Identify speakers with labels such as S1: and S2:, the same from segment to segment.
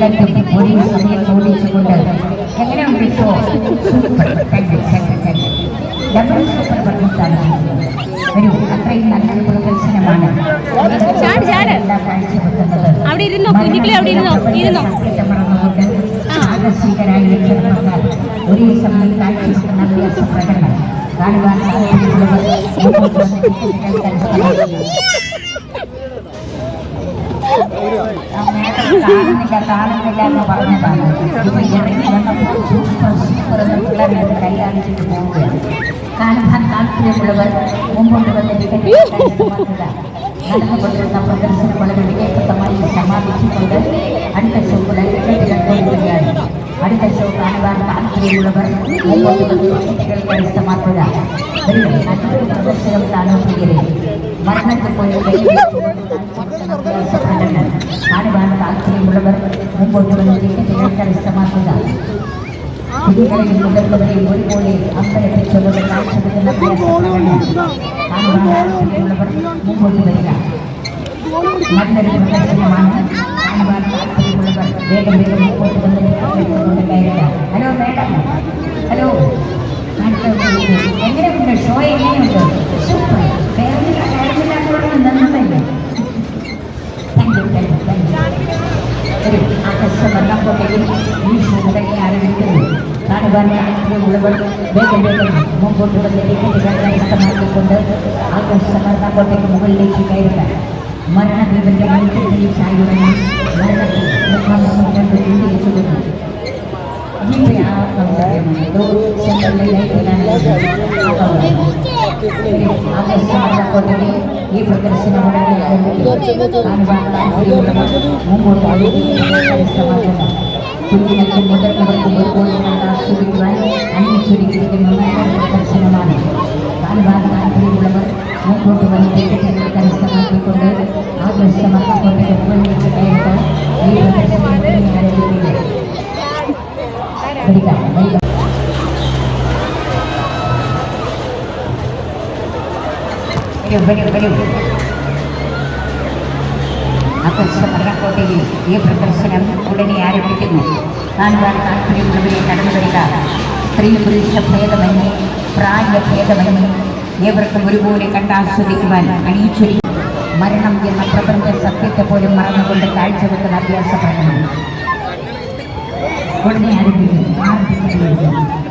S1: സമയം ഓടിച്ചുകൊണ്ട് എങ്ങനെയുണ്ട് show super thank you thank you thank you double super പറഞ്ഞിട്ടാണ് ഒരു അത്രയും നല്ലൊരു പ്രദർശനമാണ്. എല്ലാ
S2: അവിടെ ഇരുന്നോ കുഞ്ഞിക്കിളി അവിടെ ഇരുന്നോ ഇരുന്നോ
S1: ആകർഷികരായി ലക്ഷ്യങ്ങൾ ഒരേ സമയം കാഴ്ചവെക്കുന്ന അഭ്യാസ പ്രകടനം കാണുവാൻ താല്പര്യമുള്ളവർ காலத்தில் உள்ளவர் முன்பொண்டு வந்து நடந்து கொண்டிருந்த பிரதர்சன குழந்தைகள் உழவர் ஐயாயிரத்தை மாற்றுகிறார் நான் அனுப்புகிறேன் மரணத்து கோயில் ஆடிவான சாட்சியை உழவர் முன்போட்டு வந்திருக்க நிகழ்கரிச மாற்றுகிறார் விதிகளில் முதல்வரை ஒரு போலே அம்பலத்தை சொல்லுவதற்காக முன்போட்டு வருகிறார் மன்னரின் வேகம் வேகம் முன்போட்டு வந்திருக்கிறார் ഒരു ആകർഷ വന്നപ്പോഴേക്കും ഈ ഷോ തുടങ്ങി ആരംഭിക്കുന്നു കാണുവാൻ താല്പര്യമുള്ളവർ വേഗം വേഗം മുമ്പോട്ട് വന്ന് ടിക്കറ്റുകൾ കരസ്ഥമാക്കിക്കൊണ്ട് ആകർഷ വന്നപ്പോഴേക്ക് മുകളിലേക്ക് കയറുക മരണദീപന്റെ മുൻപിൽ ചായുറങ്ങി മരണത്തിൽ മുഖാമുഖം കണ്ട് ചിന്തിച്ചുകൊണ്ടു ഈ പ്രദർശനം കുഞ്ഞിനൊക്കെ മുതിർന്നവർക്കും ഒരുപോലെ കണ്ട് ആസ്വദിക്കുവാൻ അന്വേഷിച്ചിരിക്കുന്ന പ്രദർശനമാണ് കാണുവാൻ താല്പര്യമുള്ളവർ മുമ്പോട്ട് വന്ന് ടിക്കറ്റുകൾ കരസ്ഥമാക്കിക്കൊണ്ട് ആകർഷമാക്കിക്കൊണ്ട് മുകളിലേക്ക് കയറുക ഈ പ്രദർശനം ആരംഭിക്കുന്നത് വരിക വരിക വരൂ വരൂ ആകർഷ മരണക്കോട്ടയിൽ ഈ പ്രദർശനം ഉടനെ ആരംഭിക്കുന്നു. കാണുവാൻ താല്പര്യമുള്ളവരെ കടന്നു വരിക സ്ത്രീ പുരുഷ ഭേദമന്യേ പ്രായ ഭേദമന്യേ. ഏവർക്കും ഒരുപോലെ കണ്ടാസ്വദിക്കുവാൻ അണിയിച്ചൊരു മരണം എന്ന പ്രപഞ്ച സത്യത്തെ പോലും മറന്നുകൊണ്ട് കാഴ്ചവെക്കുന്ന അഭ്യാസ പ്രകടനം ഉടനെ ആരംഭിക്കുന്നു ആരംഭിക്കുന്നു.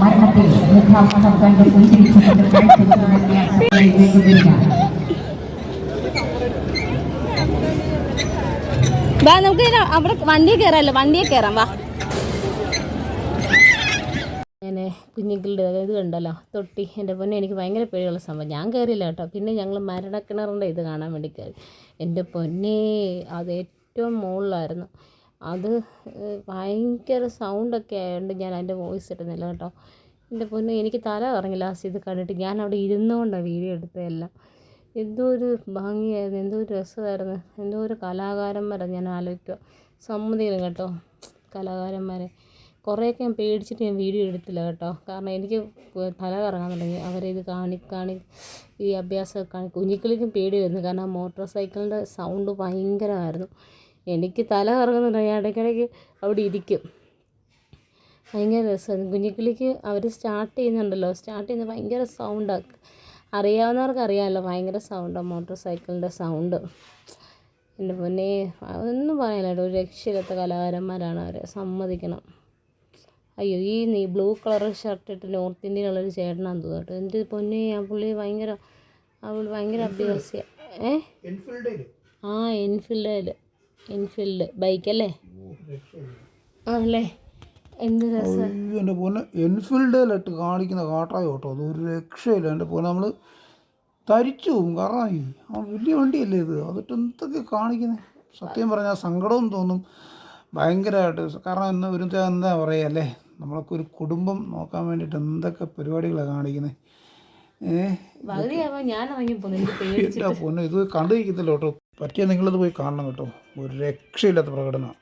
S1: മരണത്തിൽ മുഖാമുഖം കണ്ട് പുഞ്ചിരിച്ചുകൊണ്ട്
S2: വാ നമുക്ക് അവിടെ വണ്ടിയെ കയറാമല്ലോ വണ്ടിയെ കയറാം വാ. ഞാൻ കുഞ്ഞിക്കിളുടെ ഇത് കണ്ടല്ലോ തൊട്ടി. എന്റെ പൊന്നെ എനിക്ക് ഭയങ്കര പേടിയുള്ള സംഭവം. ഞാൻ കയറിയില്ല കേട്ടോ. പിന്നെ ഞങ്ങൾ മരണക്കിണറിന്റെ ഇത് കാണാൻ വേണ്ടി കയറി എന്റെ പൊന്നേ അത് ഏറ്റവും മുകളിലായിരുന്നു. അത് ഭയങ്കര സൗണ്ടൊക്കെ ആയതുകൊണ്ട് ഞാൻ അതിന്റെ വോയിസ് ഇടുന്നില്ല കേട്ടോ. എന്റെ പൊന്നെ എനിക്ക് തല കറങ്ങി ലാസ്റ്റ് ഇത് കണ്ടിട്ട് ഞാൻ അവിടെ ഇരുന്നുകൊണ്ടാണ് വീഡിയോ എടുത്തതെല്ലാം എന്തോ ഒരു ഭംഗിയായിരുന്നു എന്തോ ഒരു രസമായിരുന്നു എന്തോ ഒരു കലാകാരന്മാരെ ഞാൻ ആലോചിക്കുക. സമ്മതിക്കണം കേട്ടോ കലാകാരന്മാരെ. കുറേയൊക്കെ ഞാൻ പേടിച്ചിട്ട് ഞാൻ വീഡിയോ എടുത്തില്ല കേട്ടോ. കാരണം എനിക്ക് തല കറങ്ങാൻ തുടങ്ങി. അവരിത് കാണി കാണി ഈ അഭ്യാസമൊക്കെ കാണി കുഞ്ഞിക്കിളിക്കും പേടി വരുന്നു. കാരണം മോട്ടോർ സൈക്കിളിന്റെ സൗണ്ട് ഭയങ്കരമായിരുന്നു. എനിക്ക് തല കറങ്ങുന്നുണ്ട്. ഞാൻ ഇടയ്ക്കിടയ്ക്ക് അവിടെ ഇരിക്കും. ഭയങ്കര രസമാണ് കുഞ്ഞിക്കിളിക്ക് അവർ സ്റ്റാർട്ട് ചെയ്യുന്നുണ്ടല്ലോ. സ്റ്റാർട്ട് ചെയ്യുന്ന ഭയങ്കര സൗണ്ടാണ് അറിയാവുന്നവർക്ക് അറിയാമല്ലോ. ഭയങ്കര സൗണ്ടാണ് മോട്ടോർ സൈക്കിളിന്റെ സൗണ്ട് എന്റെ പൊന്നെ ഒന്നും പറയാനില്ല ഒരു രക്ഷയില്ലാത്ത കലാകാരന്മാരാണ് അവരെ. സമ്മതിക്കണം. അയ്യോ ഈ നീ ബ്ലൂ കളർ ഷർട്ട് ഇട്ട് നോർത്ത് ഇന്ത്യയിലുള്ളൊരു ചേട്ടനാന്ന് തോന്നുന്നു കേട്ടോ. എന്റെ പൊന്നെ ആ പുള്ളി ഭയങ്കര അവൾ ഭയങ്കര അഭ്യാസിയ. ഏ? ആ എൻഫീൽഡിൽ എൻഫീൽഡ് ബൈക്കല്ലേ ആണല്ലേ? എന്ത് രസം.
S3: എന്റെ പോലെ എൻഫീൽഡിലിട്ട് കാണിക്കുന്ന കാട്ടായ കേട്ടോ. അത് ഒരു രക്ഷയില്ല. എന്റെ പോലെ നമ്മൾ തരിച്ചു പോകും കാരണം ആ വലിയ വണ്ടിയല്ലേ ഇത്. അതിട്ട് എന്തൊക്കെ കാണിക്കുന്നത് സത്യം പറഞ്ഞാൽ സങ്കടവും തോന്നും. ഭയങ്കരമായിട്ട് കാരണം എന്ന ഒരു എന്താ പറയുക അല്ലേ? നമ്മളൊക്കെ ഒരു കുടുംബം നോക്കാൻ വേണ്ടിയിട്ട് എന്തൊക്കെ പരിപാടികളാണ് കാണിക്കുന്നത് ഏഹ് പൊന്നെ ഇത് കണ്ടു നിൽക്കത്തില്ല കേട്ടോ. പറ്റിയ നിങ്ങളിത് പോയി കാണണം കേട്ടോ. ഒരു രക്ഷയില്ലാത്ത പ്രകടനം.